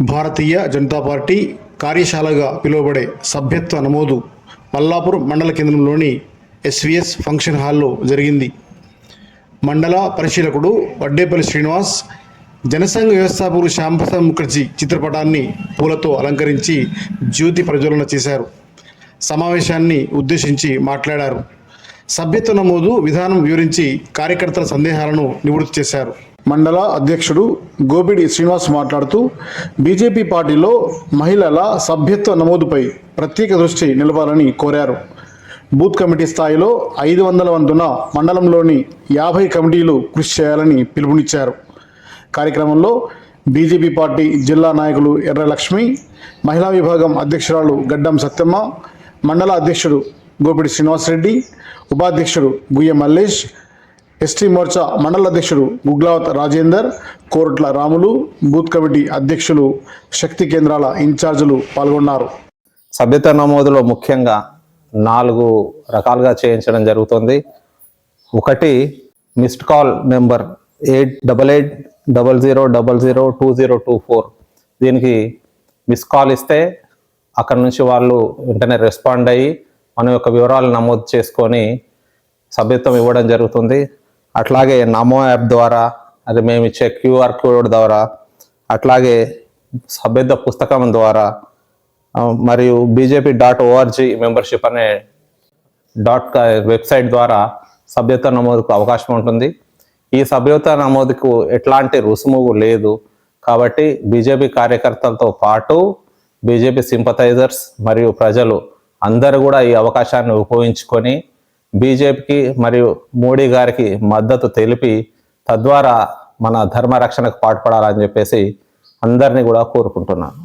Bharatiya Janata party కార్యశాలగా పిలువబడే సభ్యత్వ నమోదు మల్లాపూర్ మండల కేంద్రంలోని ఎస్విఎస్ ఫంక్షన్ హాల్లో జరిగింది. మండల పరిశీలకుడు వడ్డేపల్లి శ్రీనివాస్ జనసంఘ వ్యవస్థాపకుడు శ్యాంప్రసాద్ ముఖర్జీ చిత్రపటాన్ని పూలతో అలంకరించి జ్యోతి ప్రజ్వలన చేశారు. సమావేశాన్ని ఉద్దేశించి మాట్లాడారు. సభ్యత్వ నమోదు విధానం వివరించి కార్యకర్తల సందేహాలను నివృత్తి చేశారు. మండల అధ్యక్షుడు గోపిడి శ్రీనివాస్ మాట్లాడుతూ బీజేపీ పార్టీలో మహిళల సభ్యత్వ నమోదుపై ప్రత్యేక దృష్టి నిలపాలని కోరారు. బూత్ కమిటీ స్థాయిలో ఐదు వందల వంతున మండలంలోని యాభై కమిటీలు కృషి చేయాలని పిలుపునిచ్చారు. కార్యక్రమంలో బీజేపీ పార్టీ జిల్లా నాయకులు ఎర్ర లక్ష్మి మహిళా విభాగం అధ్యక్షురాలు గడ్డం సత్యమ్మ మండల అధ్యక్షుడు గోపిడి శ్రీనివాసరెడ్డి ఉపాధ్యక్షుడు గుయ్య మల్లేష్ ఎస్టీ మోర్చా మండల అధ్యక్షుడు గుగ్లావత్ రాజేందర్ కోరట్ల రాములు బూత్ కమిటీ అధ్యక్షులు శక్తి కేంద్రాల ఇన్ఛార్జీలు పాల్గొన్నారు. సభ్యత నమోదులో ముఖ్యంగా నాలుగు రకాలుగా చేయించడం జరుగుతుంది. ఒకటి missed call number eight double eight double zero double zero two zero two four దీనికి మిస్ కాల్ ఇస్తే అక్కడ నుంచి వాళ్ళు వెంటనే రెస్పాండ్ అయ్యి మన యొక్క వివరాలు నమోదు చేసుకొని సభ్యత్వం ఇవ్వడం జరుగుతుంది. అట్లాగే నమో యాప్ ద్వారా అది మేము ఇచ్చే క్యూఆర్ కోడ్ ద్వారా అట్లాగే సభ్యత పుస్తకం ద్వారా మరియు బీజేపీ డాట్ ఓఆర్జీ మెంబర్షిప్ అనే డాట్ కా- వెబ్సైట్ ద్వారా సభ్యత నమోదుకు అవకాశం ఉంటుంది. ఈ సభ్యత నమోదుకు ఎట్లాంటి రుసుము లేదు. కాబట్టి బీజేపీ కార్యకర్తలతో పాటు బీజేపీ సింపథైజర్స్ మరియు ప్రజలు అందరూ కూడా ఈ అవకాశాన్ని ఉపయోగించుకొని బీజేపీకి మరియు మోడీ గారికి మద్దతు తెలిపి తద్వారా మన ధర్మ రక్షణకు పాటుపడాలని చెప్పేసి అందరినీ కూడా కోరుకుంటున్నాను.